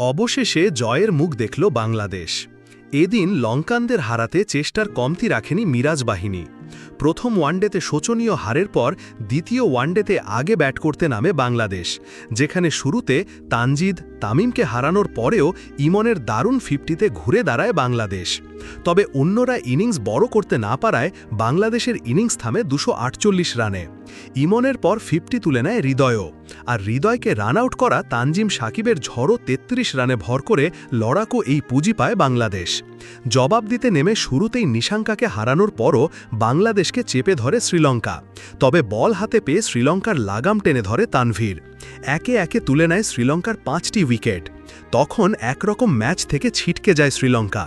অবশেষে জয়ের মুখ দেখল বাংলাদেশ। এদিন লঙ্কানদের হারাতে চেষ্টার কমতি রাখেনি মিরাজ বাহিনী। প্রথম ওয়ানডেতে শোচনীয় হারের পর দ্বিতীয় ওয়ানডেতে আগে ব্যাট করতে নামে বাংলাদেশ, যেখানে শুরুতে তানজিদ তামিমকে হারানোর পরেও ইমনের দারুণ ফিফটিতে ঘুরে দাঁড়ায় বাংলাদেশ। তবে অন্যরা ইনিংস বড় করতে না পারায় বাংলাদেশের ইনিংস থামে দুশো রানে। ইমনের পর ফিফটি তুলে নেয় হৃদয়ও। আর হৃদয়কে রান আউট করা তানজিম সাকিবের ঝড়ো ৩৩ রানে ভর করে লড়াকু এই পুঁজি পায় বাংলাদেশ। জবাব দিতে নেমে শুরুতেই নিশাঙ্কাকে হারানোর পরও বাংলাদেশকে চেপে ধরে শ্রীলঙ্কা। তবে বল হাতে পেয়ে শ্রীলঙ্কার লাগাম টেনে ধরে তানভীর। একে একে তুলে নেয় শ্রীলঙ্কার পাঁচটি উইকেট। তখন একরকম ম্যাচ থেকে ছিটকে যায় শ্রীলঙ্কা।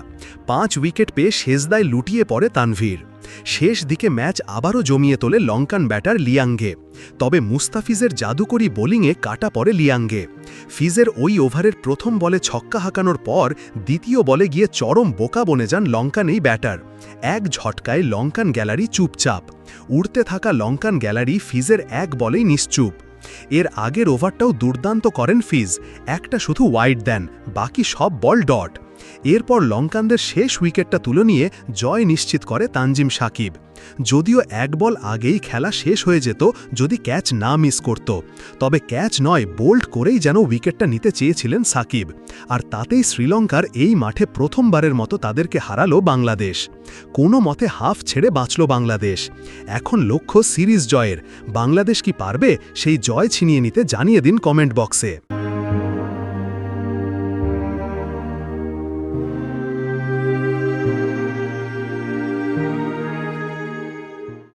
পাঁচ উইকেট পেয়ে শেষদায় লুটিয়ে পড়ে তানভীর। শেষ দিকে ম্যাচ আবারও জমিয়ে তোলে লঙ্কান ব্যাটার লিয়াঙ্গে। তবে মুস্তাফিজের জাদুকরি বোলিংয়ে কাটা পড়ে লিয়াঙ্গে। ফিজের ওই ওভারের প্রথম বলে ছক্কা হাঁকানোর পর দ্বিতীয় বলে গিয়ে চরম বোকা বনে যান লঙ্কান এই ব্যাটার। এক ঝটকায় লঙ্কান গ্যালারি চুপচাপ। উড়তে থাকা লঙ্কান গ্যালারি ফিজের এক বলেই নিশ্চুপ। এর আগের ওভারটাও দুর্দান্ত করেন ফিজ। একটা শুধু ওয়াইড দেন, বাকি সব বল ডট। এরপর লঙ্কানদের শেষ উইকেটটা তুলে নিয়ে জয় নিশ্চিত করে তানজিম সাকিব। যদিও এক বল আগেই খেলা শেষ হয়ে যেত, যদি ক্যাচ না মিস করত। তবে ক্যাচ নয়, বোল্ড করেই যেন উইকেটটা নিতে চেয়েছিলেন সাকিব। আর তাতেই শ্রীলঙ্কার এই মাঠে প্রথমবারের মতো তাদেরকে হারালো বাংলাদেশ। কোনো মতে হাফ ছেড়ে বাঁচল বাংলাদেশ। এখন লক্ষ্য সিরিজ জয়ের। বাংলাদেশ কি পারবে? সেই জয় ছিনিয়ে নিতে জানিয়ে দিন কমেন্ট বক্সে।